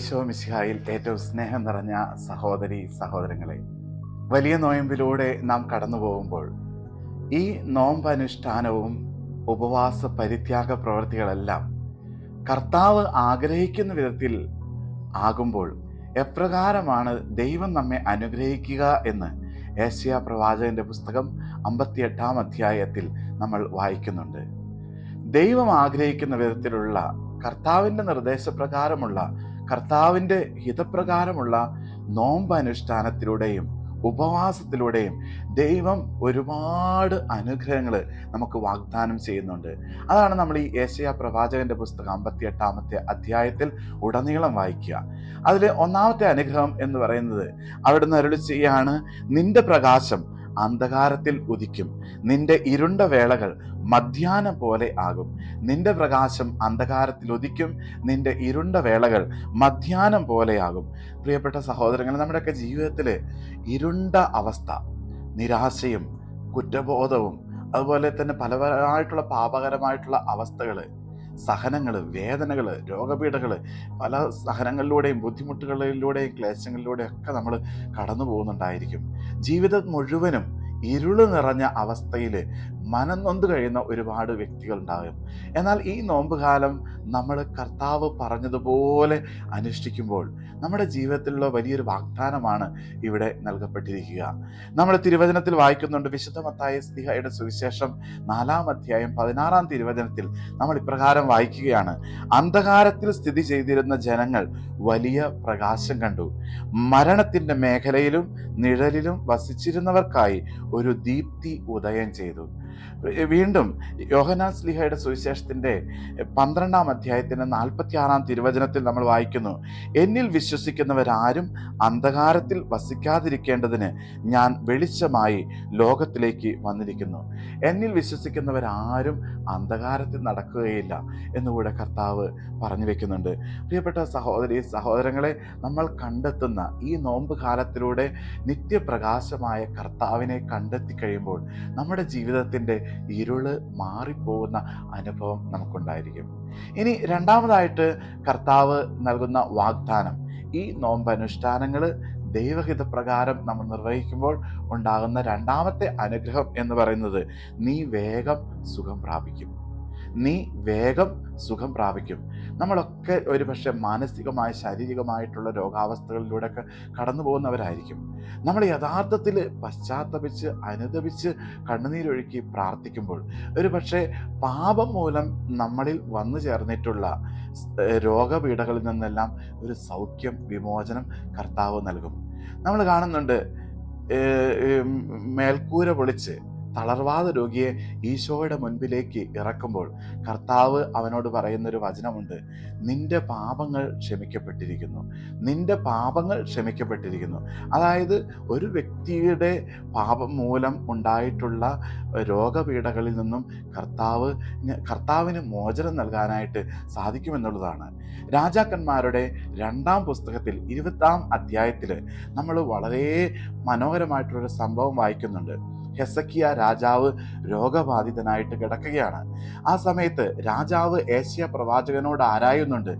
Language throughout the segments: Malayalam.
ഈശോ മിശിഹായിൽ ഏറ്റവും സ്നേഹം നിറഞ്ഞ സഹോദരി സഹോദരങ്ങളെ വലിയ നോയമ്പിലൂടെ നാം കടന്നു പോകുമ്പോൾ ഈ നോമ്പ് അനുഷ്ഠാനവും ഉപവാസ പരിത്യാഗ പ്രവൃത്തികളെല്ലാം കർത്താവ് ആഗ്രഹിക്കുന്ന വിധത്തിൽ ആകുമ്പോൾ എപ്രകാരമാണ് ദൈവം നമ്മെ അനുഗ്രഹിക്കുക എന്ന് ഏഷ്യ പ്രവാചകന്റെ പുസ്തകം അമ്പത്തിയെട്ടാം അധ്യായത്തിൽ നമ്മൾ വായിക്കുന്നുണ്ട്. ദൈവം ആഗ്രഹിക്കുന്ന വിധത്തിലുള്ള കർത്താവിന്റെ നിർദ്ദേശപ്രകാരമുള്ള കർത്താവിന്റെ ഹിതപ്രകാരമുള്ള നോമ്പ് അനുഷ്ഠാനത്തിലൂടെയും ഉപവാസത്തിലൂടെയും ദൈവം ഒരുപാട് അനുഗ്രഹങ്ങൾ നമുക്ക് വാഗ്ദാനം ചെയ്യുന്നുണ്ട്. അതാണ് നമ്മൾ ഈ ഏഷ്യ പ്രവാചകന്റെ പുസ്തകം അമ്പത്തി എട്ടാമത്തെ അധ്യായത്തിൽ ഉടനീളം വായിക്കുക. അതിലെ ഒന്നാമത്തെ അനുഗ്രഹം എന്ന് പറയുന്നത് അവിടുന്ന് അരുളി നിന്റെ പ്രകാശം അന്ധകാരത്തിൽ ഉദിക്കും. നിന്റെ ഇരുണ്ട വേളകൾ മധ്യാനം പോലെ ആകും. നിന്റെ പ്രകാശം അന്ധകാരത്തിൽ ഉദിക്കും. നിന്റെ ഇരുണ്ട വേളകൾ മധ്യാനം പോലെയാകും പ്രിയപ്പെട്ട സഹോദരങ്ങൾ നമ്മുടെയൊക്കെ ജീവിതത്തിൽ ഇരുണ്ട അവസ്ഥ നിരാശയും കുറ്റബോധവും അതുപോലെ തന്നെ പലപരമായിട്ടുള്ള പാപകരമായിട്ടുള്ള അവസ്ഥകൾ സഹനങ്ങൾ വേദനകൾ രോഗപീഠകൾ പല സഹനങ്ങളിലൂടെയും ബുദ്ധിമുട്ടുകളിലൂടെയും ക്ലേശങ്ങളിലൂടെയും ഒക്കെ നമ്മൾ കടന്നു പോകുന്നുണ്ടായിരിക്കും ജീവിതം മുഴുവനും ഇരുൾ നിറഞ്ഞ അവസ്ഥയിൽ മനംനൊന്ത് കഴിയുന്ന ഒരുപാട് വ്യക്തികൾ ഉണ്ടാകും എന്നാൽ ഈ നോമ്പ് കാലം നമ്മൾ കർത്താവ് പറഞ്ഞതുപോലെ അനുഷ്ഠിക്കുമ്പോൾ നമ്മുടെ ജീവിതത്തിലുള്ള വലിയൊരു വാഗ്ദാനമാണ് ഇവിടെ നൽകപ്പെട്ടിരിക്കുക. നമ്മൾ തിരുവചനത്തിൽ വായിക്കുന്നുണ്ട് വിശുദ്ധമത്തായ സ്തിഹയുടെ സുവിശേഷം നാലാം അധ്യായം പതിനാറാം തിരുവചനത്തിൽ നമ്മൾ ഇപ്രകാരം വായിക്കുകയാണ്. അന്ധകാരത്തിൽ സ്ഥിതി ചെയ്തിരുന്ന ജനങ്ങൾ വലിയ പ്രകാശം കണ്ടു. മരണത്തിന്റെ മേഖലയിലും നിഴലിലും വസിച്ചിരുന്നവർക്കായി ഒരു ദീപ്തി ഉദയം ചെയ്തു. വീണ്ടും യോഹനാൻ സ്ലിഹയുടെ സുവിശേഷത്തിന്റെ പന്ത്രണ്ടാം അധ്യായത്തിന്റെ നാൽപ്പത്തി ആറാം തിരുവചനത്തിൽ നമ്മൾ വായിക്കുന്നു എന്നിൽ വിശ്വസിക്കുന്നവരാരും അന്ധകാരത്തിൽ വസിക്കാതിരിക്കേണ്ടതിന് ഞാൻ വെളിച്ചമായി ലോകത്തിലേക്ക് വന്നിരിക്കുന്നു. എന്നിൽ വിശ്വസിക്കുന്നവരാരും അന്ധകാരത്തിൽ നടക്കുകയില്ല എന്നുകൂടെ കർത്താവ് പറഞ്ഞു വെക്കുന്നുണ്ട്. പ്രിയപ്പെട്ട സഹോദരി സഹോദരങ്ങളെ നമ്മൾ കണ്ടെത്തുന്ന ഈ നോമ്പ് കാലത്തിലൂടെ നിത്യപ്രകാശമായ കർത്താവിനെ കണ്ടെത്തി കഴിയുമ്പോൾ നമ്മുടെ ജീവിതത്തിന്റെ ഇരുൾ മാറിപ്പോകുന്ന അനുഭവം നമുക്കുണ്ടായിരിക്കും. ഇനി രണ്ടാമതായിട്ട് കർത്താവ് നൽകുന്ന വാഗ്ദാനം. ഈ നോമ്പ് അനുഷ്ഠാനങ്ങൾ ദൈവഹിതപ്രകാരം നമ്മൾ നിർവഹിക്കുമ്പോൾ ഉണ്ടാകുന്ന രണ്ടാമത്തെ അനുഗ്രഹം എന്ന് പറയുന്നത് നീ വേഗം സുഖം പ്രാപിക്കും. നീ വേഗം സുഖം പ്രാപിക്കും. നമ്മളൊക്കെ ഒരു പക്ഷേ മാനസികമായ ശാരീരികമായിട്ടുള്ള രോഗാവസ്ഥകളിലൂടെയൊക്കെ കടന്നു പോകുന്നവരായിരിക്കും നമ്മൾ യഥാർത്ഥത്തിൽ പശ്ചാത്തപിച്ച് അനുദപിച്ച് കണ്ണുനീരൊഴുക്കി പ്രാർത്ഥിക്കുമ്പോൾ ഒരു പക്ഷേ പാപം മൂലം നമ്മളിൽ വന്നു ചേർന്നിട്ടുള്ള രോഗപീഠകളിൽ നിന്നെല്ലാം ഒരു സൗഖ്യം വിമോചനം കർത്താവ് നൽകും. നമ്മൾ കാണുന്നുണ്ട് മേൽക്കൂര പൊളിച്ച് തളർവാദ രോഗിയെ ഈശോയുടെ മുൻപിലേക്ക് ഇറക്കുമ്പോൾ കർത്താവ് അവനോട് പറയുന്നൊരു വചനമുണ്ട്. നിന്റെ പാപങ്ങൾ ക്ഷമിക്കപ്പെട്ടിരിക്കുന്നു. നിന്റെ പാപങ്ങൾ ക്ഷമിക്കപ്പെട്ടിരിക്കുന്നു. അതായത് ഒരു വ്യക്തിയുടെ പാപം മൂലം ഉണ്ടായിട്ടുള്ള രോഗപീഠകളിൽ നിന്നും കർത്താവ് കർത്താവിന് മോചനം നൽകാനായിട്ട് സാധിക്കുമെന്നുള്ളതാണ്. രാജാക്കന്മാരുടെ രണ്ടാം പുസ്തകത്തിൽ ഇരുപത്താം അധ്യായത്തിൽ നമ്മൾ വളരെ മനോഹരമായിട്ടുള്ളൊരു സംഭവം വായിക്കുന്നുണ്ട്. ഹെസക്കിയ രാജാവ് രോഗബാധിതനായിട്ട് കിടക്കുകയാണ്. ആ സമയത്ത് രാജാവ് ഏഷ്യ പ്രവാചകനോട് ആരായുന്നുണ്ട്?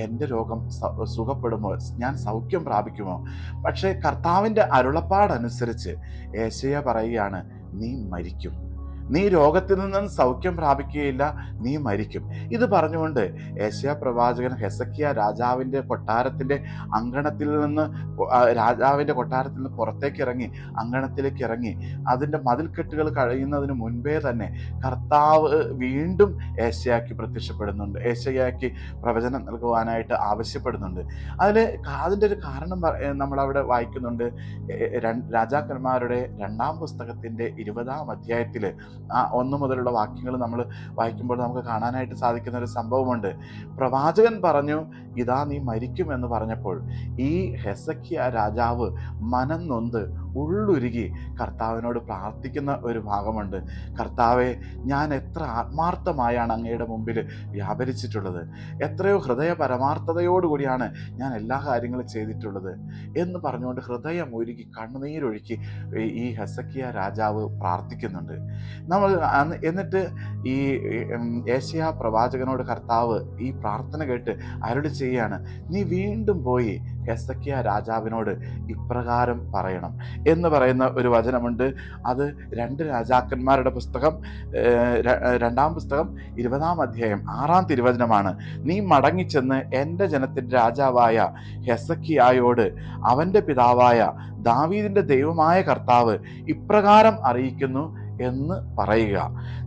എന്റെ രോഗം സുഖപ്പെടുമോ? ഞാൻ സൗഖ്യം പ്രാപിക്കുമോ? പക്ഷേ കർത്താവിന്റെ അരുളപ്പാടനുസരിച്ച് ഏഷ്യ പറയുകയാണ് നീ മരിക്കും. നീ രോഗത്തിൽ നിന്നും സൗഖ്യം പ്രാപിക്കുകയില്ല നീ മരിക്കും. ഇത് പറഞ്ഞുകൊണ്ട് ഏഷ്യ പ്രവാചകൻ ഹെസക്കിയ രാജാവിന്റെ കൊട്ടാരത്തിന്റെ അങ്കണത്തിൽ നിന്ന് രാജാവിന്റെ കൊട്ടാരത്തിൽ നിന്ന് പുറത്തേക്ക് ഇറങ്ങി അങ്കണത്തിലേക്ക് ഇറങ്ങി. അതിന്റെ മതിൽക്കെട്ടുകൾ കഴിയുന്നതിന് മുൻപേ തന്നെ കർത്താവ് വീണ്ടും ഏഷ്യയ്ക്ക് പ്രത്യക്ഷപ്പെടുന്നുണ്ട്. ഏഷ്യയ്ക്ക് പ്രവചനം നൽകുവാനായിട്ട് ആവശ്യപ്പെടുന്നുണ്ട്. അതിൽ അതിന്റെ ഒരു കാരണം നമ്മളവിടെ വായിക്കുന്നുണ്ട്. രാജാക്കന്മാരുടെ രണ്ടാം പുസ്തകത്തിന്റെ ഇരുപതാം അധ്യായത്തിൽ ആ ഒന്ന് മുതലുള്ള വാക്യങ്ങൾ നമ്മൾ വായിക്കുമ്പോൾ നമുക്ക് കാണാനായിട്ട് സാധിക്കുന്ന ഒരു സംഭവമുണ്ട്. പ്രവാചകൻ പറഞ്ഞു ഇതാ നീ മരിക്കുമെന്ന് പറഞ്ഞപ്പോൾ ഈ ഹെസക്കിയ രാജാവ് മനം നൊന്ത് ഉള്ളുരുകി കർത്താവിനോട് പ്രാർത്ഥിക്കുന്ന ഒരു ഭാഗമുണ്ട്. കർത്താവെ ഞാൻ എത്ര ആത്മാർത്ഥമായാണ് അങ്ങയുടെ മുമ്പിൽ വ്യാപരിച്ചിട്ടുള്ളത്. എത്രയോ ഹൃദയ പരമാർത്ഥതയോടുകൂടിയാണ് ഞാൻ എല്ലാ കാര്യങ്ങളും ചെയ്തിട്ടുള്ളത് എന്ന് പറഞ്ഞുകൊണ്ട് ഹൃദയം ഒരുക്കി കണ്ണുനീരൊഴുക്കി ഈ ഹെസക്കിയ രാജാവ് പ്രാർത്ഥിക്കുന്നുണ്ട്. നമ്മൾ എന്നിട്ട് ഈ ഏഷ്യ പ്രവാചകനോട് കർത്താവ് ഈ പ്രാർത്ഥന കേട്ട് അരുളി ചെയ്യാണ് നീ വീണ്ടും പോയി ഹെസക്കിയ രാജാവിനോട് ഇപ്രകാരം പറയണം എന്ന് പറയുന്ന ഒരു വചനമുണ്ട്. അത് രണ്ട് രാജാക്കന്മാരുടെ പുസ്തകം രണ്ടാം പുസ്തകം ഇരുപതാം അധ്യായം ആറാം തിരുവചനമാണ്. നീ മടങ്ങിച്ചെന്ന് എന്റെ ജനത്തിന്റെ രാജാവായ ഹെസക്കിയായോട് അവന്റെ പിതാവായ ദാവീദിന്റെ ദൈവമായ കർത്താവ് ഇപ്രകാരം അറിയിക്കുന്നു എന്ന് പറയുക.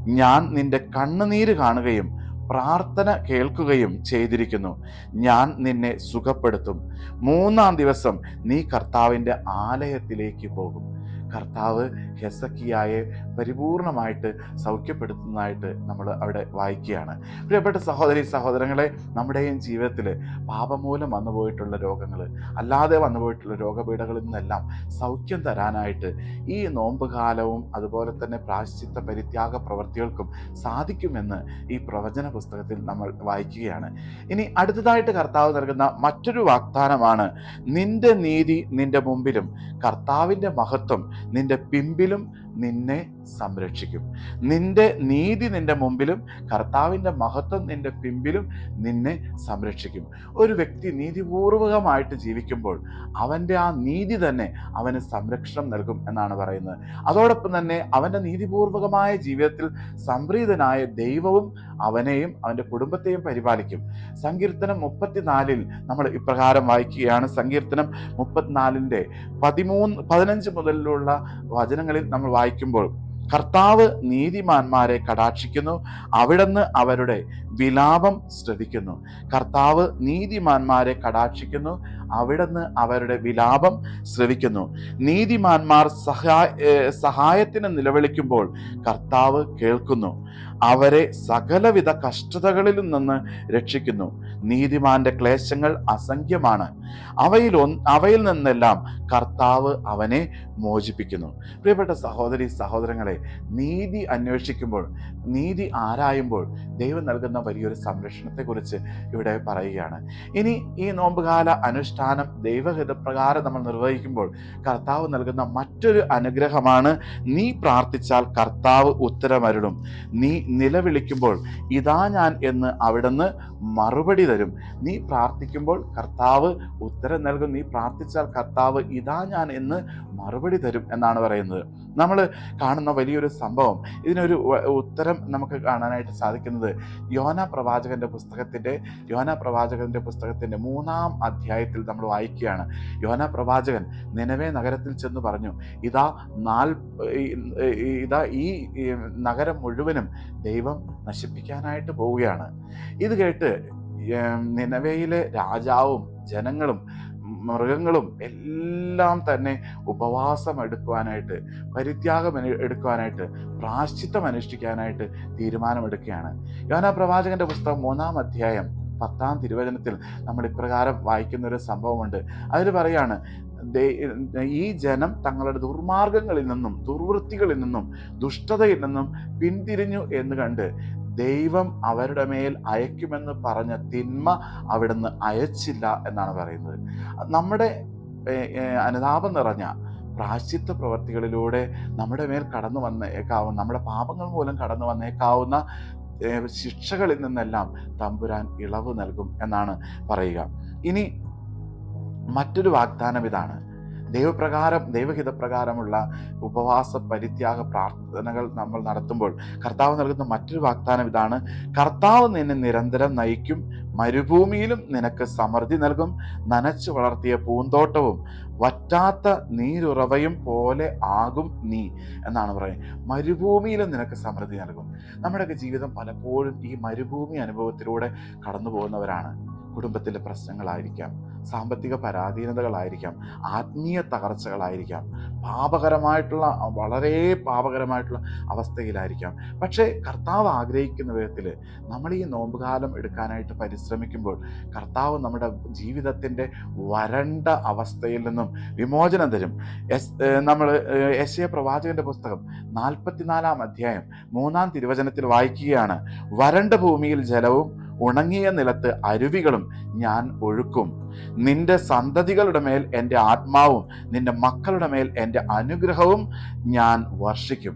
ഞാൻ നിന്റെ കണ്ണുനീര് കാണുകയും പ്രാർത്ഥന കേൾക്കുകയും ചെയ്തിരിക്കുന്നു. ഞാൻ നിന്നെ സുഖപ്പെടുത്തും. മൂന്നാം ദിവസം നീ കർത്താവിന്റെ ആലയത്തിലേക്ക് പോകും. കർത്താവ് ഹെസക്കിയായെ പരിപൂർണമായിട്ട് സൗഖ്യപ്പെടുത്തുന്നതായിട്ട് നമ്മൾ അവിടെ വായിക്കുകയാണ്. പ്രിയപ്പെട്ട സഹോദരി സഹോദരങ്ങളെ നമ്മുടെയും ജീവിതത്തിൽ പാപമൂലം വന്നുപോയിട്ടുള്ള രോഗങ്ങൾ അല്ലാതെ വന്നുപോയിട്ടുള്ള രോഗപീഠകളിൽ നിന്നെല്ലാം സൗഖ്യം തരാനായിട്ട് ഈ നോമ്പ് കാലവും അതുപോലെ തന്നെ പ്രാശ്ചിത്ത പരിത്യാഗ പ്രവൃത്തികൾക്കും സാധിക്കുമെന്ന് ഈ പ്രവചന പുസ്തകത്തിൽ നമ്മൾ വായിക്കുകയാണ്. ഇനി അടുത്തതായിട്ട് കർത്താവ് നൽകുന്ന മറ്റൊരു വാഗ്ദാനമാണ് നിന്റെ നീതി നിന്റെ മുമ്പിലും കർത്താവിന്റെ മഹത്വം നിന്റെ പിമ്പിലും നിന്നെ സംരക്ഷിക്കും. നിന്റെ നീതി നിന്റെ മുമ്പിലും കർത്താവിന്റെ മഹത്വം നിന്റെ പിമ്പിലും നിന്നെ സംരക്ഷിക്കും. ഒരു വ്യക്തി നീതിപൂർവകമായിട്ട് ജീവിക്കുമ്പോൾ അവന്റെ ആ നീതി തന്നെ അവന് സംരക്ഷണം നൽകും എന്നാണ് പറയുന്നത്. അതോടൊപ്പം തന്നെ അവന്റെ നീതിപൂർവകമായ ജീവിതത്തിൽ സംപ്രീതനായ ദൈവവും അവനെയും അവന്റെ കുടുംബത്തെയും പരിപാലിക്കും. സങ്കീർത്തനം മുപ്പത്തിനാലിൽ നമ്മൾ ഇപ്രകാരം വായിക്കുകയാണ്. സങ്കീർത്തനം മുപ്പത്തിനാലിന്റെ പതിമൂന്ന് പതിനഞ്ച് മുതലുള്ള വചനങ്ങളിൽ നമ്മൾ വായിക്കുമ്പോൾ കർത്താവ് നീതിമാന്മാരെ കടാക്ഷിക്കുന്നു അവിടുന്ന് അവരുടെ വിലാപം ശ്രദ്ധിക്കുന്നു. കർത്താവ് നീതിമാന്മാരെ കടാക്ഷിക്കുന്നു അവിടുന്ന് അവരുടെ വിലാപം ശ്രവിക്കുന്നു. നീതിമാന്മാർ സഹായ സഹായത്തിന് നിലവിളിക്കുമ്പോൾ കർത്താവ് കേൾക്കുന്നു. അവരെ സകലവിധ കഷ്ടതകളിൽ നിന്ന് രക്ഷിക്കുന്നു. നീതിമാന്റെ ക്ലേശങ്ങൾ അസംഖ്യമാണ്. അവയിൽ അവയിൽ നിന്നെല്ലാം കർത്താവ് അവനെ മോചിപ്പിക്കുന്നു. പ്രിയപ്പെട്ട സഹോദരി സഹോദരങ്ങളെ നീതി അന്വേഷിക്കുമ്പോൾ നീതി ആരായുമ്പോൾ ദൈവം നൽകുന്ന വലിയൊരു സംരക്ഷണത്തെക്കുറിച്ച് ഇവിടെ പറയുകയാണ്. ഇനി ഈ നോമ്പുകാല അനുഷ്ഠാനം ദൈവഹിതപ്രകാരം നമ്മൾ നിർവഹിക്കുമ്പോൾ കർത്താവ് നൽകുന്ന മറ്റൊരു അനുഗ്രഹമാണ് നീ പ്രാർത്ഥിച്ചാൽ കർത്താവ് ഉത്തരമരുളും. നീ നിലവിളിക്കുമ്പോൾ ഇതാ ഞാൻ എന്ന് അവിടുന്ന് മറുപടി തരും. നീ പ്രാർത്ഥിക്കുമ്പോൾ കർത്താവ് ഉത്തരം നൽകും. നീ പ്രാർത്ഥിച്ചാൽ കർത്താവ് ഇതാ ഞാൻ എന്ന് മറുപടി തരും എന്നാണ് പറയുന്നത്. നമ്മൾ കാണുന്ന വലിയൊരു സംഭവം ഇതിനൊരു ഉത്തരം നമുക്ക് കാണാനായിട്ട് സാധിക്കുന്നത് യോന പ്രവാചകന്റെ പുസ്തകത്തിന്റെ യോന പ്രവാചകന്റെ പുസ്തകത്തിന്റെ മൂന്നാം അധ്യായത്തിൽ നമ്മൾ വായിക്കുകയാണ്. യോന പ്രവാചകൻ നിലവേ നഗരത്തിൽ ചെന്ന് പറഞ്ഞു ഇതാ നാൽ ഇതാ ഈ നഗരം മുഴുവനും ദൈവം നശിപ്പിക്കാനായിട്ട് പോവുകയാണ്. ഇത് കേട്ട് നിലവേയിലെ രാജാവും ജനങ്ങളും മൃഗങ്ങളും എല്ലാം തന്നെ ഉപവാസം എടുക്കുവാനായിട്ട് പരിത്യാഗം എടുക്കുവാനായിട്ട് പ്രാശ്ചിത്തം അനുഷ്ഠിക്കാനായിട്ട് തീരുമാനമെടുക്കുകയാണ്. യോന പ്രവാചകന്റെ പുസ്തകം മൂന്നാം അധ്യായം പത്താം തിരുവചനത്തിൽ നമ്മൾ ഇപ്രകാരം വായിക്കുന്ന ഒരു സംഭവമുണ്ട്. അതിൽ പറയാണ് ഈ ജനം തങ്ങളുടെ ദുർമാർഗങ്ങളിൽ നിന്നും ദുർവൃത്തികളിൽ നിന്നും ദുഷ്ടതയിൽ നിന്നും പിന്തിരിഞ്ഞു എന്ന് കണ്ട് ദൈവം അവരുടെ മേൽ അയക്കുമെന്ന് പറഞ്ഞ തിന്മ അവിടുന്ന് അയച്ചില്ല എന്നാണ് പറയുന്നത്. നമ്മുടെ അനുതാപം നിറഞ്ഞ പ്രാശ്ചിത്ത പ്രവർത്തികളിലൂടെ നമ്മുടെ മേൽ കടന്നു വന്നേക്കാവുന്ന നമ്മുടെ പാപങ്ങൾ മൂലം കടന്നു വന്നേക്കാവുന്ന ശിക്ഷകളിൽ നിന്നെല്ലാം തമ്പുരാൻ ഇളവ് നൽകും എന്നാണ് പറയുക. ഇനി മറ്റൊരു വാഗ്ദാനം ഇതാണ്. ദൈവപ്രകാരം ദൈവഹിതപ്രകാരമുള്ള ഉപവാസ പരിത്യാഗ പ്രാർത്ഥനകൾ നമ്മൾ നടത്തുമ്പോൾ കർത്താവ് നൽകുന്ന മറ്റൊരു വാഗ്ദാനം ഇതാണ്. കർത്താവ് നിന്നെ നിരന്തരം നയിക്കും മരുഭൂമിയിലും നിനക്ക് സമൃദ്ധി നൽകും നനച്ചു വളർത്തിയ പൂന്തോട്ടവും വറ്റാത്ത നീരുറവയും പോലെ ആകും നീ എന്നാണ് പറയുന്നത്. മരുഭൂമിയിലും നിനക്ക് സമൃദ്ധി നൽകും. നമ്മുടെയൊക്കെ ജീവിതം പലപ്പോഴും ഈ മരുഭൂമി അനുഭവത്തിലൂടെ കടന്നു പോകുന്നവരാണ് കുടുംബത്തിലെ പ്രശ്നങ്ങളായിരിക്കാം സാമ്പത്തിക പരാധീനതകളായിരിക്കാം ആത്മീയ തകർച്ചകളായിരിക്കാം പാപകരമായിട്ടുള്ള വളരെ പാപകരമായിട്ടുള്ള അവസ്ഥയിലായിരിക്കാം. പക്ഷേ കർത്താവ് ആഗ്രഹിക്കുന്ന വിധത്തിൽ നമ്മൾ ഈ നോമ്പുകാലം എടുക്കാനായിട്ട് പരിശ്രമിക്കുമ്പോൾ കർത്താവ് നമ്മുടെ ജീവിതത്തിന്റെ വരണ്ട അവസ്ഥയിൽ നിന്നും വിമോചനം തരും. എസ് നമ്മൾ എ പ്രവാചകന്റെ പുസ്തകം നാൽപ്പത്തിനാലാം അധ്യായം മൂന്നാം തിരുവചനത്തിൽ വായിക്കുകയാണ് വരണ്ട ഭൂമിയിൽ ജലവും ഉണങ്ങിയ നിലത്ത് അരുവികളും ഞാൻ ഒഴുക്കും. നിന്റെ സന്തതികളുടെ മേൽ എന്റെ ആത്മാവും നിന്റെ മക്കളുടെ മേൽ എന്റെ അനുഗ്രഹവും ഞാൻ വർഷിക്കും.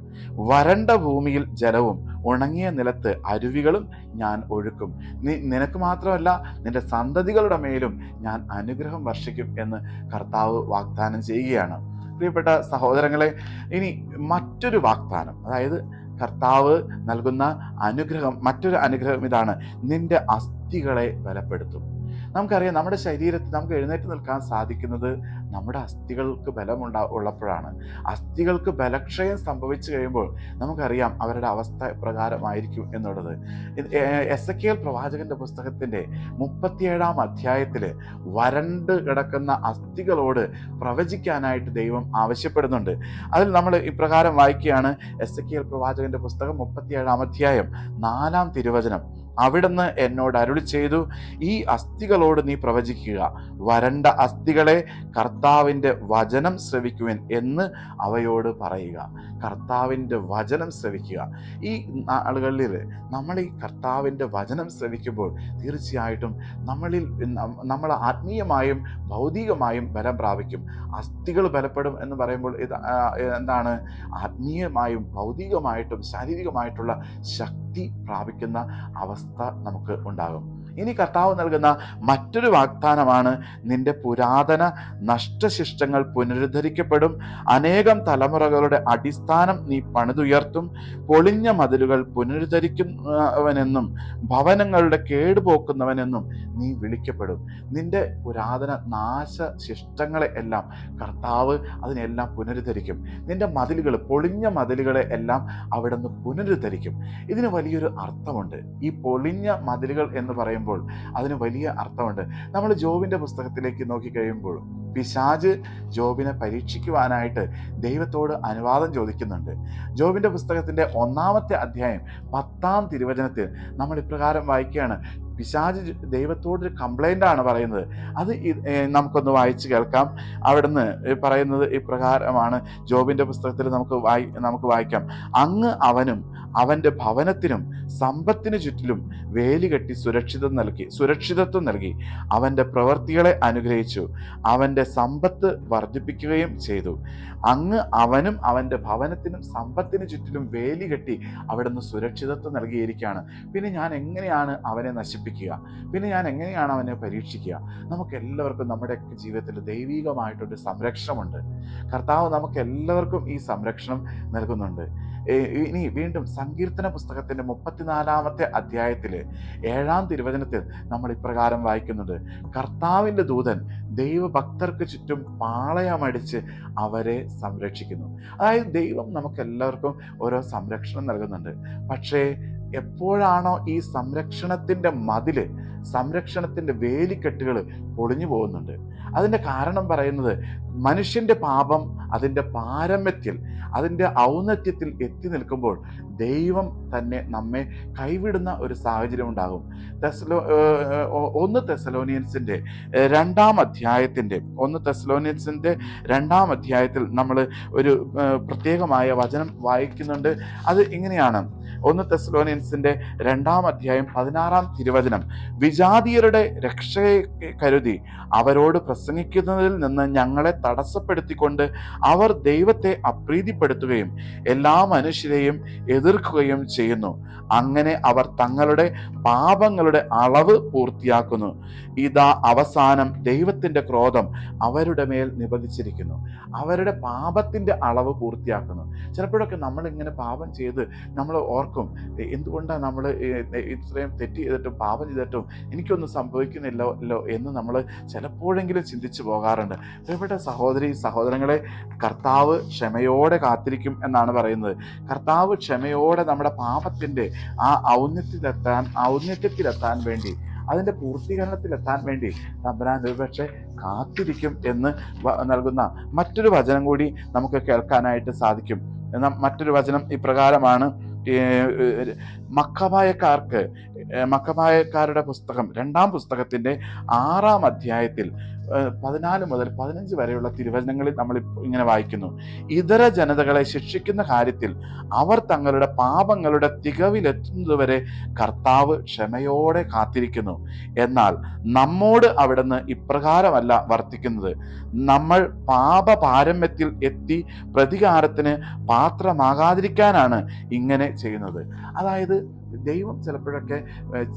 വരണ്ട ഭൂമിയിൽ ജലവും ഉണങ്ങിയ നിലത്ത് അരുവികളും ഞാൻ ഒഴുക്കും. നീ നിനക്ക് മാത്രമല്ല നിന്റെ സന്തതികളുടെ മേലും ഞാൻ അനുഗ്രഹം വർഷിക്കും എന്ന് കർത്താവ് വാഗ്ദാനം ചെയ്യുകയാണ്. പ്രിയപ്പെട്ട സഹോദരങ്ങളെ ഇനി മറ്റൊരു വാഗ്ദാനം അതായത് കർത്താവ് നൽകുന്ന അനുഗ്രഹം മറ്റൊരു അനുഗ്രഹം ഇതാണ്. നിന്റെ അസ്ഥികളെ ബലപ്പെടുത്തും. നമുക്കറിയാം നമ്മുടെ ശരീരത്തിൽ നമുക്ക് എഴുന്നേറ്റ് നിൽക്കാൻ സാധിക്കുന്നത് നമ്മുടെ അസ്ഥികൾക്ക് ബലമുണ്ടാ ഉള്ളപ്പോഴാണ്. അസ്ഥികൾക്ക് ബലക്ഷയം സംഭവിച്ചു കഴിയുമ്പോൾ നമുക്കറിയാം അവരുടെ അവസ്ഥ പ്രകാരമായിരിക്കും എന്നുള്ളത്. എസ് എ കെ എൽ പ്രവാചകന്റെ പുസ്തകത്തിന്റെ മുപ്പത്തിയേഴാം അധ്യായത്തിൽ വരണ്ട് കിടക്കുന്ന അസ്ഥികളോട് പ്രവചിക്കാനായിട്ട് ദൈവം ആവശ്യപ്പെടുന്നുണ്ട്. അതിൽ നമ്മൾ ഇപ്രകാരം വായിക്കുകയാണ്. എസ് എ കെ എൽ പ്രവാചകന്റെ പുസ്തകം മുപ്പത്തിയേഴാം അധ്യായം നാലാം തിരുവചനം. അവിടുന്ന് എന്നോട് അരുളി ചെയ്തു ഈ അസ്ഥികളോട് നീ പ്രവചിക്കുക. വരണ്ട അസ്ഥികളെ കർത്താവിന്റെ വചനം ശ്രവിക്കുവൻ എന്ന് അവയോട് പറയുക. കർത്താവിന്റെ വചനം ശ്രവിക്കുക. ഈ ആളുകളിൽ നമ്മൾ ഈ കർത്താവിന്റെ വചനം ശ്രവിക്കുമ്പോൾ തീർച്ചയായിട്ടും നമ്മളിൽ നമ്മൾ ആത്മീയമായും ഭൗതികമായും ബലം പ്രാപിക്കും. അസ്ഥികൾ ബലപ്പെടും എന്ന് പറയുമ്പോൾ ഇത് എന്താണ്? ആത്മീയമായും ഭൗതികമായിട്ടും ശാരീരികമായിട്ടുള്ള ശക്തി പ്രാപിക്കുന്ന അവസ്ഥ നമുക്ക് ഉണ്ടാകും. ഇനി കർത്താവ് നൽകുന്ന മറ്റൊരു വാഗ്ദാനമാണ് നിന്റെ പുരാതന നഷ്ടശിഷ്ടങ്ങൾ പുനരുദ്ധരിക്കപ്പെടും. അനേകം തലമുറകളുടെ അടിസ്ഥാനം നീ പണിതുയർത്തും. പൊളിഞ്ഞ മതിലുകൾ പുനരുദ്ധരിക്കുന്നവനെന്നും ഭവനങ്ങളുടെ കേടുപോക്കുന്നവനെന്നും നീ വിളിക്കപ്പെടും. നിന്റെ പുരാതന നാശശിഷ്ടങ്ങളെ എല്ലാം കർത്താവ് അതിനെല്ലാം പുനരുദ്ധരിക്കും. നിന്റെ മതിലുകൾ പൊളിഞ്ഞ മതിലുകളെ എല്ലാം അവിടെ നിന്ന് പുനരുദ്ധരിക്കും. ഇതിന് വലിയൊരു അർത്ഥമുണ്ട്. ഈ പൊളിഞ്ഞ മതിലുകൾ എന്ന് പറയുമ്പോൾ അതിന് വലിയ അർത്ഥമുണ്ട്. നമ്മൾ ജോബിന്റെ പുസ്തകത്തിലേക്ക് നോക്കിക്കഴിയുമ്പോൾ പിശാജ് ജോബിനെ പരീക്ഷിക്കുവാനായിട്ട് ദൈവത്തോട് അനുവാദം ചോദിക്കുന്നുണ്ട്. ജോബിന്റെ പുസ്തകത്തിന്റെ ഒന്നാമത്തെ അധ്യായം പത്താം തിരുവചനത്തിൽ നമ്മൾ ഇപ്രകാരം വായിക്കുകയാണ്. പിശാജ് ദൈവത്തോടൊരു ആണ് പറയുന്നത്. അത് നമുക്കൊന്ന് വായിച്ച് കേൾക്കാം. അവിടുന്ന് പറയുന്നത് ഇപ്രകാരമാണ് ജോബിന്റെ പുസ്തകത്തിൽ നമുക്ക് വായി നമുക്ക് വായിക്കാം. അങ്ങ് അവനും അവന്റെ ഭവനത്തിനും സമ്പത്തിന് ചുറ്റിലും വേലി കെട്ടി സുരക്ഷിതം നൽകി സുരക്ഷിതത്വം നൽകി. അവന്റെ പ്രവൃത്തികളെ അനുഗ്രഹിച്ചു അവന്റെ സമ്പത്ത് വർദ്ധിപ്പിക്കുകയും ചെയ്തു. അങ്ങ് അവനും അവന്റെ ഭവനത്തിനും സമ്പത്തിന് ചുറ്റിലും വേലി കെട്ടി അവിടുന്ന് സുരക്ഷിതത്വം നൽകിയിരിക്കുകയാണ്. പിന്നെ ഞാൻ എങ്ങനെയാണ് അവനെ നശിപ്പിക്കുക പിന്നെ ഞാൻ എങ്ങനെയാണ് അവനെ പരീക്ഷിക്കുക? നമുക്ക് എല്ലാവർക്കും നമ്മുടെയൊക്കെ ജീവിതത്തിൽ ദൈവികമായിട്ടൊരു സംരക്ഷണമുണ്ട്. കർത്താവ് നമുക്ക് എല്ലാവർക്കും ഈ സംരക്ഷണം നൽകുന്നുണ്ട്. ഇനി വീണ്ടും സങ്കീർത്തന പുസ്തകത്തിന്റെ മുപ്പത്തിനാലാമത്തെ അധ്യായത്തിൽ ഏഴാം തിരുവചനത്തിൽ നമ്മൾ ഇപ്രകാരം വായിക്കുന്നുണ്ട്. കർത്താവിന്റെ ദൂതൻ ദൈവഭക്തർക്ക് ചുറ്റും പാളയമടിച്ച് അവരെ സംരക്ഷിക്കുന്നു. അതായത് ദൈവം നമുക്ക് എല്ലാവർക്കും ഓരോ സംരക്ഷണം നൽകുന്നുണ്ട്. പക്ഷേ എപ്പോഴാണോ ഈ സംരക്ഷണത്തിന്റെ മതിൽ സംരക്ഷണത്തിന്റെ വേലിക്കെട്ടുകൾ പൊളിഞ്ഞു പോകുന്നുണ്ട്. അതിന്റെ കാരണം പറയുന്നത് മനുഷ്യന്റെ പാപം അതിന്റെ പാരമ്യത്തിൽ അതിന്റെ ഔന്നത്യത്തിൽ എത്തി നിൽക്കുമ്പോൾ ദൈവം തന്നെ നമ്മെ കൈവിടുന്ന ഒരു സാഹചര്യം ഉണ്ടാകും. തെസലോ ഒന്ന് തെസലോനിയൻസിന്റെ രണ്ടാം അധ്യായത്തിന്റെ ഒന്ന് തെസലോനിയൻസിന്റെ രണ്ടാം അധ്യായത്തിൽ നമ്മൾ ഒരു പ്രത്യേകമായ വചനം വായിക്കുന്നുണ്ട്. അത് ഇങ്ങനെയാണ്. ഒന്ന് തെസ്ലോനിയൻസിന്റെ രണ്ടാം അധ്യായം പതിനാറാം തിരുവചനം. വിജാതീയരുടെ രക്ഷയെ കരുതി അവരോട് പ്രസംഗിക്കുന്നതിൽ നിന്ന് ഞങ്ങളെ തടസ്സപ്പെടുത്തിക്കൊണ്ട് അവർ ദൈവത്തെ അപ്രീതിപ്പെടുത്തുകയും എല്ലാ മനുഷ്യരെയും എതിർക്കുകയും ചെയ്യുന്നു. അങ്ങനെ അവർ തങ്ങളുടെ പാപങ്ങളുടെ അളവ് പൂർത്തിയാക്കുന്നു. ഇതാ അവസാനം ദൈവത്തിന്റെ ക്രോധം അവരുടെ മേൽ നിബന്ധിച്ചിരിക്കുന്നു. അവരുടെ പാപത്തിന്റെ അളവ് പൂർത്തിയാക്കുന്നു. ചിലപ്പോഴൊക്കെ നമ്മളിങ്ങനെ പാപം ചെയ്ത് നമ്മൾ ഓർക്കും എന്തുകൊണ്ടാണ് നമ്മൾ ഇത്രയും തെറ്റ് ചെയ്തിട്ടും പാപം ചെയ്തിട്ടും എനിക്കൊന്നും സംഭവിക്കുന്നില്ലല്ലോ എന്ന് നമ്മൾ ചിലപ്പോഴെങ്കിലും ചിന്തിച്ചു പോകാറുണ്ട്. പ്രിയപ്പെട്ട സഹോദരി സഹോദരങ്ങളെ കർത്താവ് ക്ഷമയോടെ കാത്തിരിക്കും എന്നാണ് പറയുന്നത്. കർത്താവ് ക്ഷമയോടെ നമ്മുടെ പാപത്തിന്റെ ആ ഔന്നത്യത്തിലെത്താൻ ഔന്നത്യത്തിലെത്താൻ വേണ്ടി അതിന്റെ പൂർത്തീകരണത്തിലെത്താൻ വേണ്ടി തമ്പുരാൻ ഒരുപക്ഷെ കാത്തിരിക്കും എന്ന് നൽകുന്ന മറ്റൊരു വചനം കൂടി നമുക്ക് കേൾക്കാനായിട്ട് സാധിക്കും. എന്നാൽ മറ്റൊരു വചനം ഇപ്രകാരമാണ് മക്കബായക്കാർക്ക് ഏഹ്, മക്കബായക്കാരുടെ പുസ്തകം രണ്ടാം പുസ്തകത്തിന്റെ ആറാം അധ്യായത്തിൽ പതിനാല് മുതൽ പതിനഞ്ച് വരെയുള്ള തിരുവചനങ്ങളിൽ നമ്മൾ ഇങ്ങനെ വായിക്കുന്നു. ഇതര ജനതകളെ ശിക്ഷിക്കുന്ന കാര്യത്തിൽ അവർ തങ്ങളുടെ പാപങ്ങളുടെ തികവിലെത്തുന്നതുവരെ കർത്താവ് ക്ഷമയോടെ കാത്തിരിക്കുന്നു. എന്നാൽ നമ്മോട് അവിടുന്ന് ഇപ്രകാരമല്ല വർത്തിക്കുന്നത്. നമ്മൾ പാപ പാരമ്യത്തിൽ എത്തി പ്രതികാരത്തിന് പാത്രമാകാതിരിക്കാനാണ് ഇങ്ങനെ ചെയ്യുന്നത്. അതായത് ദൈവം ചിലപ്പോഴൊക്കെ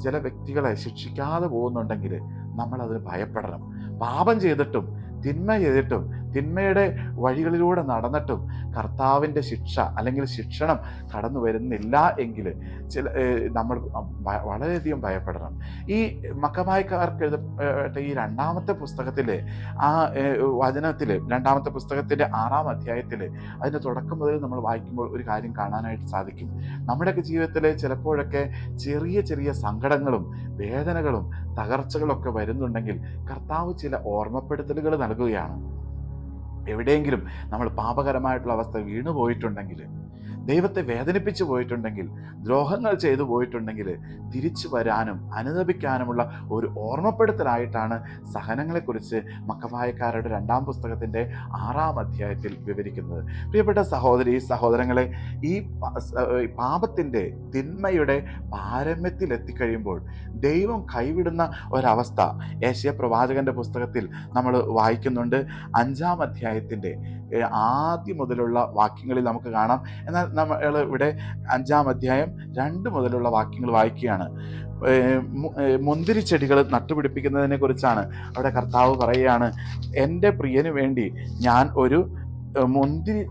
ചില വ്യക്തികളെ ശിക്ഷിക്കാതെ പോകുന്നുണ്ടെങ്കിൽ നമ്മളതിന് ഭയപ്പെടണം. പാപം ചെയ്തിട്ടും തിന്മ ചെയ്തിട്ടും തിന്മയുടെ വഴികളിലൂടെ നടന്നിട്ടും കർത്താവിന്റെ ശിക്ഷ അല്ലെങ്കിൽ ശിക്ഷണം കടന്നു വരുന്നില്ല എങ്കിൽ ചില നമ്മൾ വളരെയധികം ഭയപ്പെടണം. ഈ മക്കമായക്കാർക്ക് എഴുതപ്പെട്ട ഈ രണ്ടാമത്തെ പുസ്തകത്തിലെ ആ വചനത്തിൽ രണ്ടാമത്തെ പുസ്തകത്തിന്റെ ആറാം അധ്യായത്തിൽ അതിന്റെ തുടക്കം മുതൽ നമ്മൾ വായിക്കുമ്പോൾ ഒരു കാര്യം കാണാനായിട്ട് സാധിക്കും. നമ്മുടെയൊക്കെ ജീവിതത്തിൽ ചിലപ്പോഴൊക്കെ ചെറിയ ചെറിയ സങ്കടങ്ങളും വേദനകളും തകർച്ചകളൊക്കെ വരുന്നുണ്ടെങ്കിൽ കർത്താവ് ചില ഓർമ്മപ്പെടുത്തലുകൾ നൽകുകയാണ്. എവിടെയെങ്കിലും നമ്മൾ പാപകരമായിട്ടുള്ള അവസ്ഥ വീണു പോയിട്ടുണ്ടെങ്കിൽ ദൈവത്തെ വേദനിപ്പിച്ചു പോയിട്ടുണ്ടെങ്കിൽ ദ്രോഹങ്ങൾ ചെയ്തു പോയിട്ടുണ്ടെങ്കിൽ തിരിച്ചു വരാനും അനുദപിക്കാനുമുള്ള ഒരു ഓർമ്മപ്പെടുത്തലായിട്ടാണ് സഹനങ്ങളെക്കുറിച്ച് മക്കവായക്കാരുടെ രണ്ടാം പുസ്തകത്തിന്റെ ആറാം അധ്യായത്തിൽ വിവരിക്കുന്നത്. പ്രിയപ്പെട്ട സഹോദരി സഹോദരങ്ങളെ ഈ പാപത്തിന്റെ തിന്മയുടെ പാരമ്യത്തിൽ എത്തിക്കഴിയുമ്പോൾ ദൈവം കൈവിടുന്ന ഒരവസ്ഥ. ഏഷ്യ പ്രവാചകന്റെ പുസ്തകത്തിൽ നമ്മൾ വായിക്കുന്നുണ്ട്. അഞ്ചാം അധ്യായത്തിന്റെ ആദ്യം മുതലുള്ള വാക്യങ്ങളിൽ നമുക്ക് കാണാം. എന്നാൽ നമ്മൾ ഇവിടെ അഞ്ചാം അധ്യായം രണ്ട് മുതലുള്ള വാക്യങ്ങൾ വായിക്കുകയാണ്. മുന്തിരി ചെടികൾ നട്ടുപിടിപ്പിക്കുന്നതിനെ കുറിച്ചാണ് അവിടെ കർത്താവ് പറയുകയാണ്. എന്റെ പ്രിയന് വേണ്ടി ഞാൻ ഒരു മുന്തിരി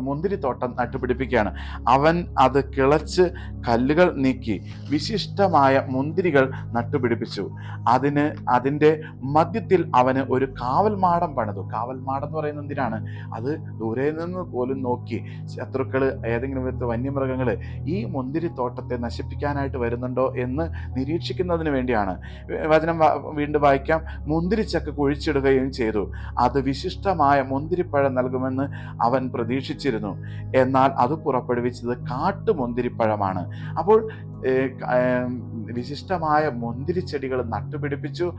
മുന്തിരിത്തോട്ടം നട്ടുപിടിപ്പിക്കുകയാണ്. അവൻ അത് കിളച്ച് കല്ലുകൾ നീക്കി വിശിഷ്ടമായ മുന്തിരികൾ നട്ടുപിടിപ്പിച്ചു. അതിന് അതിന്റെ മധ്യത്തിൽ അവന് ഒരു കാവൽമാടം പണിതു. കാവൽമാടം എന്ന് പറയുന്നത് എന്തിനാണ്? അത് ദൂരെ നിന്ന് പോലും നോക്കി ശത്രുക്കൾ ഏതെങ്കിലും വിധത്തിൽ വന്യമൃഗങ്ങൾ ഈ മുന്തിരിത്തോട്ടത്തെ നശിപ്പിക്കാനായിട്ട് വരുന്നുണ്ടോ എന്ന് നിരീക്ഷിക്കുന്നതിന് വേണ്ടിയാണ്. വചനം വീണ്ടും വായിക്കാം. മുന്തിരിച്ചക്ക് കുഴിച്ചിടുകയും ചെയ്തു. അത് വിശിഷ്ടമായ മുന്തിരിപ്പഴം നൽകുമെന്ന് അവൻ പ്രതീക്ഷിച്ചിരുന്നു. എന്നാൽ അത് പുറപ്പെടുവിച്ചത് കാട്ടുമുന്തിരിപ്പഴമാണ്. അപ്പോൾ വിശിഷ്ടമായ മുന്തിരിച്ചെടികൾ നട്ടുപിടിപ്പിച്ചു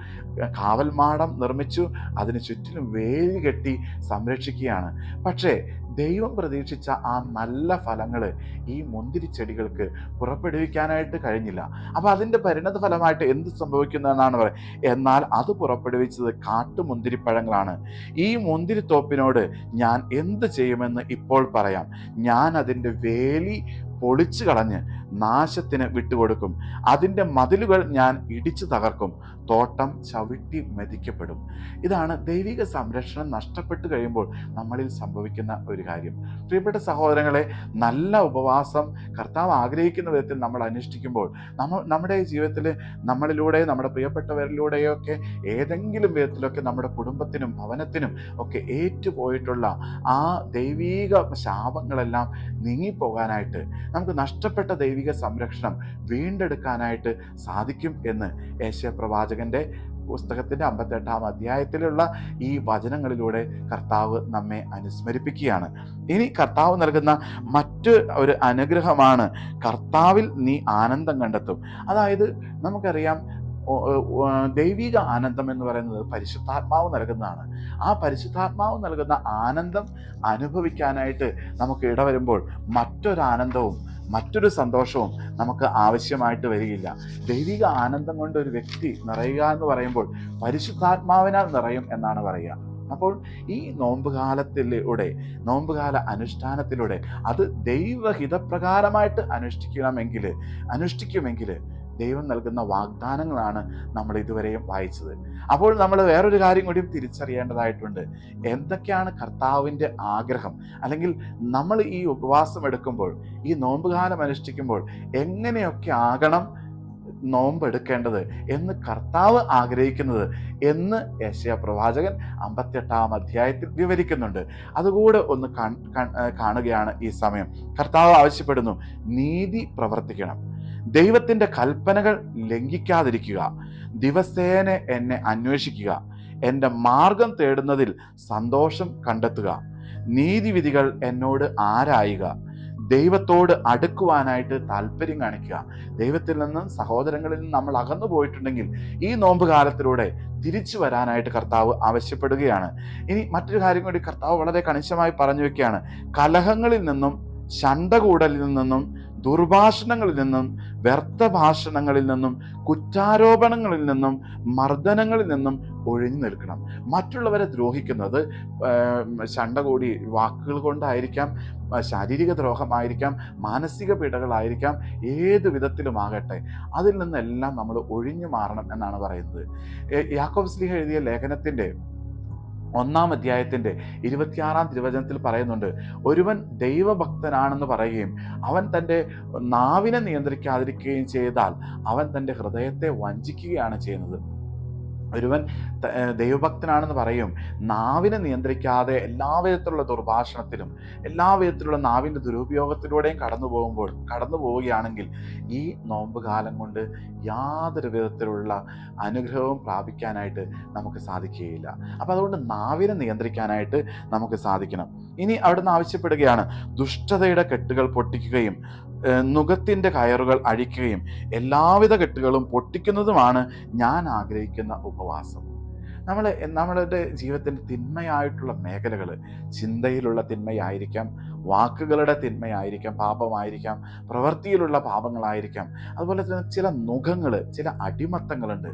കാവൽമാടം നിർമ്മിച്ചു അതിന് ചുറ്റിലും വേലി കെട്ടി സംരക്ഷിക്കുകയാണ്. പക്ഷേ ദൈവം പ്രതീക്ഷിച്ച ആ നല്ല ഫലങ്ങൾ ഈ മുന്തിരി ചെടികൾക്ക് പുറപ്പെടുവിക്കാനായിട്ട് കഴിഞ്ഞില്ല. അപ്പോൾ അതിന്റെ പരിണത ഫലമായിട്ട് എന്ത് സംഭവിക്കുന്നു എന്നാണ് പറയുന്നത് എന്നാൽ അത് പുറപ്പെടുവിച്ചത് കാട്ടുമുന്തിരിപ്പഴങ്ങളാണ് ഈ മുന്തിരിത്തോപ്പിനോട് ഞാൻ എന്ത് ചെയ്യുമെന്ന് ഇപ്പോൾ പറയാം. ഞാൻ അതിന്റെ വേലി പൊളിച്ചു കളഞ്ഞ് നാശത്തിന് വിട്ടുകൊടുക്കും. അതിന്റെ മതിലുകൾ ഞാൻ ഇടിച്ചു തകർക്കും. തോട്ടം ചവിട്ടി മെതിക്കപ്പെടും. ഇതാണ് ദൈവിക സംരക്ഷണം നഷ്ടപ്പെട്ടു കഴിയുമ്പോൾ നമ്മളിൽ സംഭവിക്കുന്ന ഒരു കാര്യം. പ്രിയപ്പെട്ട സഹോദരങ്ങളെ നല്ല ഉപവാസം കർത്താവ് ആഗ്രഹിക്കുന്ന വിധത്തിൽ നമ്മൾ അനുഷ്ഠിക്കുമ്പോൾ നമ്മൾ നമ്മുടെ ജീവിതത്തിൽ നമ്മളിലൂടെ നമ്മുടെ പ്രിയപ്പെട്ടവരിലൂടെയോ ഒക്കെ ഏതെങ്കിലും വിധത്തിലൊക്കെ നമ്മുടെ കുടുംബത്തിനും ഭവനത്തിനും ഒക്കെ ഏറ്റുപോയിട്ടുള്ള ആ ദൈവീക ശാപങ്ങളെല്ലാം നീങ്ങിപ്പോകാനായിട്ട് നമുക്ക് നഷ്ടപ്പെട്ട ദൈവിക സംരക്ഷണം വീണ്ടെടുക്കാനായിട്ട് സാധിക്കും എന്ന് ഏഷ്യ പ്രവാചകന്റെ പുസ്തകത്തിന്റെ അമ്പത്തെട്ടാം അധ്യായത്തിലുള്ള ഈ വചനങ്ങളിലൂടെ കർത്താവ് നമ്മെ അനുസ്മരിപ്പിക്കുകയാണ്. ഇനി കർത്താവ് നൽകുന്ന മറ്റ് ഒരു അനുഗ്രഹമാണ് കർത്താവിൽ നീ ആനന്ദം കണ്ടെത്തും. അതായത് നമുക്കറിയാം ദൈവിക ആനന്ദം എന്ന് പറയുന്നത് പരിശുദ്ധാത്മാവ് നൽകുന്നതാണ്. ആ പരിശുദ്ധാത്മാവ് നൽകുന്ന ആനന്ദം അനുഭവിക്കാനായിട്ട് നമുക്ക് ഇടവരുമ്പോൾ മറ്റൊരു ആനന്ദവും മറ്റൊരു സന്തോഷവും നമുക്ക് ആവശ്യമായിട്ട് വരികയില്ല. ദൈവിക ആനന്ദം കൊണ്ട് ഒരു വ്യക്തി നിറയുക എന്ന് പറയുമ്പോൾ പരിശുദ്ധാത്മാവിനാൽ നിറയും എന്നാണ് പറയുക. അപ്പോൾ ഈ നോമ്പുകാലത്തിലൂടെ നോമ്പുകാല അനുഷ്ഠാനത്തിലൂടെ അത് ദൈവഹിതപ്രകാരമായിട്ട് അനുഷ്ഠിക്കണമെങ്കിൽ അനുഷ്ഠിക്കുമെങ്കിൽ ദൈവം നൽകുന്ന വാഗ്ദാനങ്ങളാണ് നമ്മൾ ഇതുവരെയും വായിച്ചത്. അപ്പോൾ നമ്മൾ വേറൊരു കാര്യം കൂടി തിരിച്ചറിയേണ്ടതായിട്ടുണ്ട്. എന്തൊക്കെയാണ് കർത്താവിന്റെ ആഗ്രഹം? അല്ലെങ്കിൽ നമ്മൾ ഈ ഉപവാസം എടുക്കുമ്പോൾ ഈ നോമ്പുകാലം അനുഷ്ഠിക്കുമ്പോൾ എങ്ങനെയൊക്കെ ആകണം നോമ്പ് എടുക്കേണ്ടത് എന്ന് കർത്താവ് ആഗ്രഹിക്കുന്നത് എന്ന് യശയ പ്രവാചകൻ അമ്പത്തെട്ടാം അധ്യായത്തിൽ വിവരിക്കുന്നുണ്ട്. അതുകൂടെ ഒന്ന് കാണുകയാണ് ഈ സമയം. കർത്താവ് ആവശ്യപ്പെടുന്നു നീതി പ്രവർത്തിക്കണം. ദൈവത്തിന്റെ കൽപ്പനകൾ ലംഘിക്കാതിരിക്കുക. ദിവസേന എന്നെ അന്വേഷിക്കുക. എന്റെ മാർഗം തേടുന്നതിൽ സന്തോഷം കണ്ടെത്തുക. നീതിവിധികൾ എന്നോട് ആരായുക. ദൈവത്തോട് അടുക്കുവാനായിട്ട് താല്പര്യം കാണിക്കുക. ദൈവത്തിൽ നിന്നും സഹോദരങ്ങളിൽ നിന്നും നമ്മൾ അകന്നു പോയിട്ടുണ്ടെങ്കിൽ ഈ നോമ്പ് കാലത്തിലൂടെ തിരിച്ചു വരാനായിട്ട് കർത്താവ് ആവശ്യപ്പെടുകയാണ്. ഇനി മറ്റൊരു കാര്യം കൂടി കർത്താവ് വളരെ കണിശമായി പറഞ്ഞു വെക്കുകയാണ് കലഹങ്ങളിൽ നിന്നും ശണ്ടകൂടലിൽ നിന്നും ദുർഭാഷണങ്ങളിൽ നിന്നും വ്യർത്ഥ ഭാഷണങ്ങളിൽ നിന്നും കുറ്റാരോപണങ്ങളിൽ നിന്നും മർദ്ദനങ്ങളിൽ നിന്നും ഒഴിഞ്ഞു നിൽക്കണം. മറ്റുള്ളവരെ ദ്രോഹിക്കുന്നത് ശണ്ട കൂടി വാക്കുകൾ കൊണ്ടായിരിക്കാം ശാരീരിക ദ്രോഹമായിരിക്കാം മാനസിക പീഡകളായിരിക്കാം ഏത് വിധത്തിലുമാകട്ടെ അതിൽ നിന്നെല്ലാം നമ്മൾ ഒഴിഞ്ഞു മാറണം എന്നാണ് പറയുന്നത്. യാക്കോബ് സ്ലിഹ എഴുതിയ ലേഖനത്തിന്റെ ഒന്നാം അധ്യായത്തിന്റെ ഇരുപത്തിയാറാം തിരുവചനത്തിൽ പറയുന്നുണ്ട് ഒരുവൻ ദൈവഭക്തനാണെന്ന് പറയുകയും അവൻ തന്റെ നാവിനെ നിയന്ത്രിക്കാതിരിക്കുകയും ചെയ്താൽ അവൻ തന്റെ ഹൃദയത്തെ വഞ്ചിക്കുകയാണ് ചെയ്യുന്നത്. ഒരുവൻ ദൈവഭക്തനാണെന്ന് പറയും. നാവിനെ നിയന്ത്രിക്കാതെ എല്ലാ വിധത്തിലുള്ള ദുർഭാഷണത്തിലും എല്ലാ വിധത്തിലുള്ള നാവിന്റെ ദുരുപയോഗത്തിലൂടെയും കടന്നു പോകുമ്പോൾ കടന്നു പോവുകയാണെങ്കിൽ ഈ നോമ്പ് കാലം കൊണ്ട് യാതൊരു വിധത്തിലുള്ള അനുഗ്രഹവും പ്രാപിക്കാനായിട്ട് നമുക്ക് സാധിക്കുകയില്ല. അപ്പം അതുകൊണ്ട് നാവിനെ നിയന്ത്രിക്കാനായിട്ട് നമുക്ക് സാധിക്കണം. ഇനി അവിടുന്ന് ആവശ്യപ്പെടുകയാണ്. ദുഷ്ടതയുടെ കെട്ടുകൾ പൊട്ടിക്കുകയും നുഖത്തിന്റെ കയറുകൾ അഴിക്കുകയും എല്ലാവിധ കെട്ടുകളും പൊട്ടിക്കുന്നതുമാണ് ഞാൻ ആഗ്രഹിക്കുന്ന ഉപവാസം. നമ്മൾ നമ്മളുടെ ജീവിതത്തിന്റെ തിന്മയായിട്ടുള്ള മേഖലകൾ ചിന്തയിലുള്ള തിന്മയായിരിക്കാം വാക്കുകളുടെ തിന്മയായിരിക്കാം പാപമായിരിക്കാം പ്രവൃത്തിയിലുള്ള പാപങ്ങളായിരിക്കാം. അതുപോലെ തന്നെ ചില മുഖങ്ങൾ ചില അടിമത്തങ്ങളുണ്ട്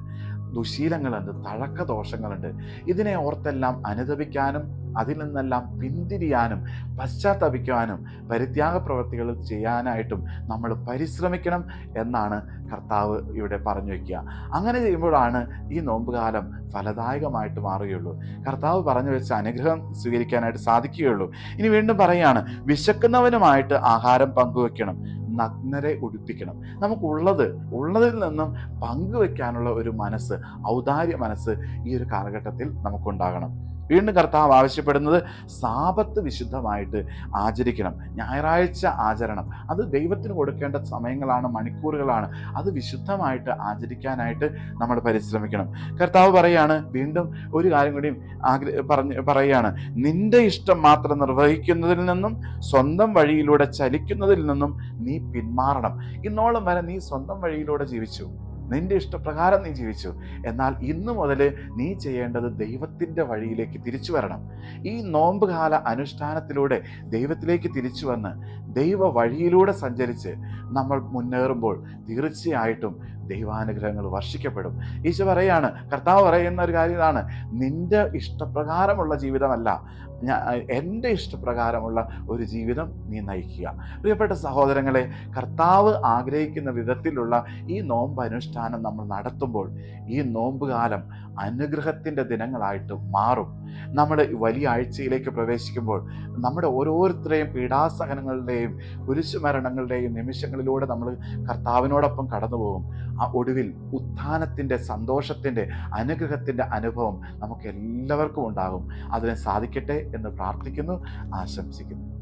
ദുശീലങ്ങളുണ്ട് തഴക്ക ദോഷങ്ങളുണ്ട് ഇതിനെ ഓർത്തെല്ലാം അനുദപിക്കാനും അതിൽ നിന്നെല്ലാം പിന്തിരിയാനും പശ്ചാത്തപിക്കുവാനും പരിത്യാഗ പ്രവൃത്തികൾ ചെയ്യാനായിട്ടും നമ്മൾ പരിശ്രമിക്കണം എന്നാണ് കർത്താവ് ഇവിടെ പറഞ്ഞു വയ്ക്കുക അങ്ങനെ ചെയ്യുമ്പോഴാണ് ഈ നോമ്പുകാലം ഫലദായകമായിട്ട് മാറുകയുള്ളൂ. കർത്താവ് പറഞ്ഞു വെച്ച അനുഗ്രഹം സ്വീകരിക്കാനായിട്ട് സാധിക്കുകയുള്ളൂ. ഇനി വീണ്ടും പറയുകയാണ് വിശക്കുന്നവനുമായിട്ട് ആഹാരം പങ്കുവെക്കണം നഗ്നരെ ഉടുപ്പിക്കണം. നമുക്കുള്ളത് ഉള്ളതിൽ നിന്നും പങ്കുവെക്കാനുള്ള ഒരു മനസ്സ് ഔദാര്യ മനസ്സ് ഈ ഒരു കാലഘട്ടത്തിൽ നമുക്കുണ്ടാകണം. വീണ്ടും കർത്താവ് ആവശ്യപ്പെടുന്നത് സാപത്ത് വിശുദ്ധമായിട്ട് ആചരിക്കണം. ഞായറാഴ്ച ആചരണം. അത് ദൈവത്തിന് കൊടുക്കേണ്ട സമയങ്ങളാണ് മണിക്കൂറുകളാണ്. അത് വിശുദ്ധമായിട്ട് ആചരിക്കാനായിട്ട് നമ്മൾ പരിശ്രമിക്കണം. കർത്താവ് പറയാണ് വീണ്ടും ഒരു കാര്യം കൂടി ആഗ്ര പറഞ്ഞ് പറയുകയാണ്. നിന്റെ ഇഷ്ടം മാത്രം നിർവഹിക്കുന്നതിൽ നിന്നും സ്വന്തം വഴിയിലൂടെ ചലിക്കുന്നതിൽ നിന്നും നീ പിന്മാറണം. ഇന്നോളം വരെ നീ സ്വന്തം വഴിയിലൂടെ ജീവിച്ചു. നിന്റെ ഇഷ്ടപ്രകാരം നീ ജീവിച്ചു. എന്നാൽ ഇന്നു മുതൽ നീ ചെയ്യേണ്ടത് ദൈവത്തിന്റെ വഴിയിലേക്ക് തിരിച്ചു വരണം. ഈ നോമ്പുകാല അനുഷ്ഠാനത്തിലൂടെ ദൈവത്തിലേക്ക് തിരിച്ചു വന്ന് ദൈവ വഴിയിലൂടെ സഞ്ചരിച്ച് നമ്മൾ മുന്നേറുമ്പോൾ തീർച്ചയായിട്ടും ദൈവാനുഗ്രഹങ്ങൾ വർഷിക്കപ്പെടും. ഈശോ പറയാണ് കർത്താവ് പറയുന്ന ഒരു കാര്യം ഇതാണ്. നിന്റെ ഇഷ്ടപ്രകാരമുള്ള ജീവിതമല്ല. ഞാൻ എന്റെ ഇഷ്ടപ്രകാരമുള്ള ഒരു ജീവിതം നീ നയിക്കുക. പ്രിയപ്പെട്ട സഹോദരങ്ങളെ കർത്താവ് ആഗ്രഹിക്കുന്ന വിധത്തിലുള്ള ഈ നോമ്പ് അനുഷ്ഠാനം നമ്മൾ നടത്തുമ്പോൾ ഈ നോമ്പ് കാലം അനുഗ്രഹത്തിന്റെ ദിനങ്ങളായിട്ട് മാറും. നമ്മൾ വലിയ ആഴ്ചയിലേക്ക് പ്രവേശിക്കുമ്പോൾ നമ്മുടെ ഓരോരുത്തരെയും പീഡാസഹനങ്ങളുടെയും കുരിശുമരണങ്ങളുടെയും നിമിഷങ്ങളിലൂടെ നമ്മൾ കർത്താവിനോടൊപ്പം കടന്നു പോകും ആ ഒടുവിൽ ഉത്ഥാനത്തിന്റെ സന്തോഷത്തിന്റെ അനുഗ്രഹത്തിന്റെ അനുഭവം നമുക്ക് എല്ലാവർക്കും ഉണ്ടാകും. അതിനെ സാധിക്കട്ടെ എന്ന് പ്രാർത്ഥിക്കുന്നു ആശംസിക്കുന്നു.